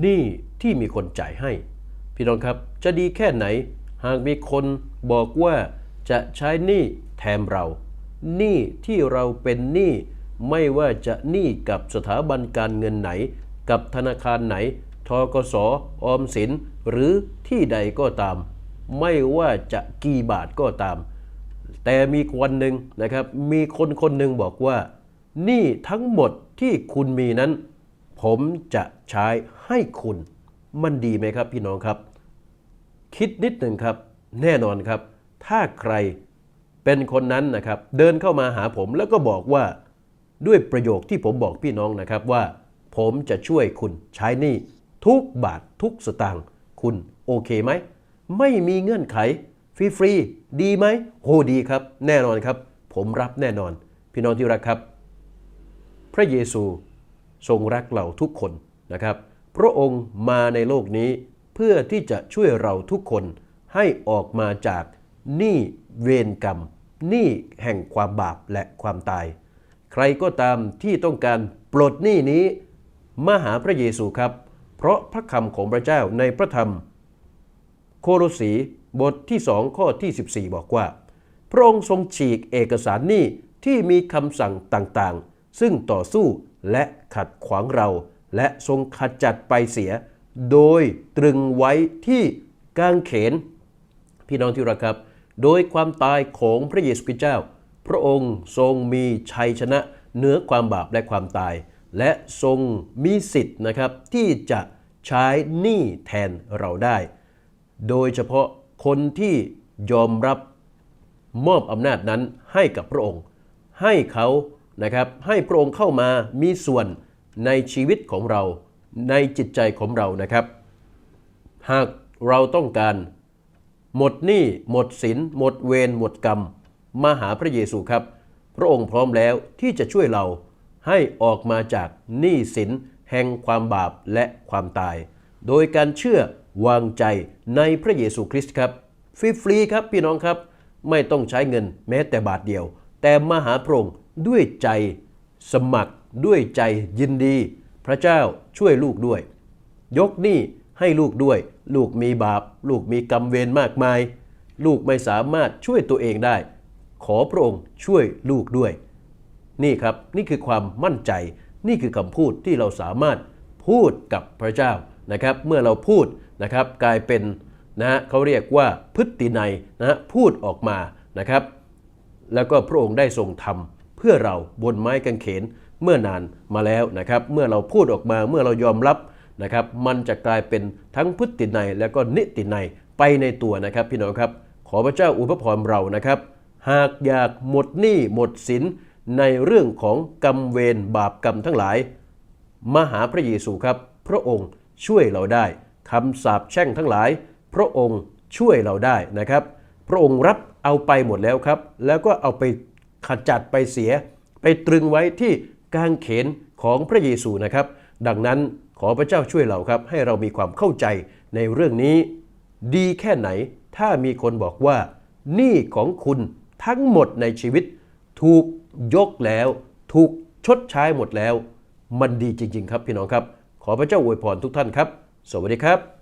หนี้ที่มีคนจ่ายให้ พี่น้องครับจะดีแค่ไหน หากมีคนบอกว่าจะใช้หนี้แทนเราหนี้ที่เราเป็นหนี้ไม่ว่าจะหนี้กับสถาบันการเงินไหน กับธนาคารไหนทกสออมสิน หรือที่ใดก็ตาม ไม่ว่าจะกี่บาทก็ตาม แต่มีวันหนึ่งนะครับ มีคนคนหนึ่งบอกว่าหนี้ทั้งหมดที่คุณมีนั้น ผมจะใช้ให้คุณมันดีไหมครับพี่น้องครับ คิดนิดหนึ่งครับ แน่นอนครับ ถ้าใครเป็นคนนั้นนะครับ เดินเข้ามาหาผมแล้วก็บอกว่าด้วยประโยคที่ผมบอกพี่น้องนะครับว่า ผมจะช่วยคุณใช้นี้ทุกบาททุกสตางค์คุณโอเคไหม ไม่มีเงื่อนไข ฟรีๆดีไหมโหดีครับ แน่นอนครับ ผมรับแน่นอน พี่น้องที่รักครับ พระเยซู ทรงรักเราทุกคนนะครับ พระองค์มาในโลกนี้เพื่อที่จะช่วยเราทุกคนให้ออกมาจากหนี้เวรกรรมหนี้แห่งความบาปและความตาย ใครก็ตามที่ต้องการปลดหนี้นี้มาหาพระเยซูครับ เพราะพระคำของพระเจ้าในพระธรรม โคโลสีบทที่2ข้อที่ 14 บอกว่า พระองค์ทรงฉีกเอกสารหนี้ที่มีคำสั่งต่างๆ ซึ่งต่อสู้และขัดขวางเรา และทรงขจัดไปเสีย โดยตรึงไว้ที่กางเขน พี่น้องที่รักครับ โดยความตายของพระเยซูคริสต์เจ้า พระองค์ทรงมีชัยชนะเหนือความบาปและความตาย และทรงมีสิทธิ์นะครับ ที่จะใช้หนี้แทนเราได้ โดยเฉพาะคนที่ยอมรับมอบอำนาจนั้นให้กับพระองค์ ให้เขา นะครับให้พระองค์เข้ามามีส่วนในชีวิตของเราในจิตใจของเรานะครับ หากเราต้องการ หมดหนี้หมดสินหมดเวรหมดกรรม มาหาพระเยซูครับ พระองค์พร้อมแล้วที่จะช่วยเราให้ออกมาจากหนี้สินแห่งความบาปและความตาย โดยการเชื่อวางใจในพระเยซูคริสต์ครับฟรีๆครับพี่น้องครับ ไม่ต้องใช้เงินแม้แต่บาทเดียว แต่มาหาพระองค์ด้วยใจสมัครด้วยใจยินดี พระเจ้าช่วยลูกด้วย ยกหนี้ให้ลูกด้วย ลูกมีบาป ลูกมีกรรมเวรมากมาย ลูกไม่สามารถช่วยตัวเองได้ ขอพระองค์ช่วยลูกด้วย นี่ครับนี่คือความมั่นใจ นี่คือคำพูดที่เราสามารถพูดกับพระเจ้านะครับ เมื่อเราพูดนะครับกลายเป็นนะเขาเรียกว่าพฤตินัยนะพูดออกมานะครับ แล้วก็พระองค์ได้ทรงทำเพื่อเราบนไม้กางเขนเมื่อนานมาแล้วนะครับ เมื่อเราพูดออกมาเมื่อเรายอมรับนะครับ มันจะกลายเป็นทั้งพฤตินัยและก็นิตินัยไปในตัวนะครับพี่น้องครับ ขอพระเจ้าอุปพรเรานะครับ หากอยากหมดหนี้หมดสินในเรื่องของกรรมเวรบาปกรรมทั้งหลายมาหาพระเยซูครับ พระองค์ช่วยเราได้คำสาปแช่งทั้งหลาย พระองค์ช่วยเราได้นะครับ พระองค์รับเอาไปหมดแล้วครับ แล้วก็เอาไปขจัดไปเสีย ไปตรึงไว้ที่กางเขนของพระเยซูนะครับ ดังนั้นขอพระเจ้าช่วยเราครับ ให้เรามีความเข้าใจในเรื่องนี้ ดีแค่ไหนถ้ามีคนบอกว่าหนี้ของคุณทั้งหมดในชีวิต ถูกยกแล้ว ถูกชดใช้หมดแล้ว มันดีจริง ๆ ครับพี่น้องครับ ขอพระเจ้าอวยพรทุกท่านครับ สวัสดีครับ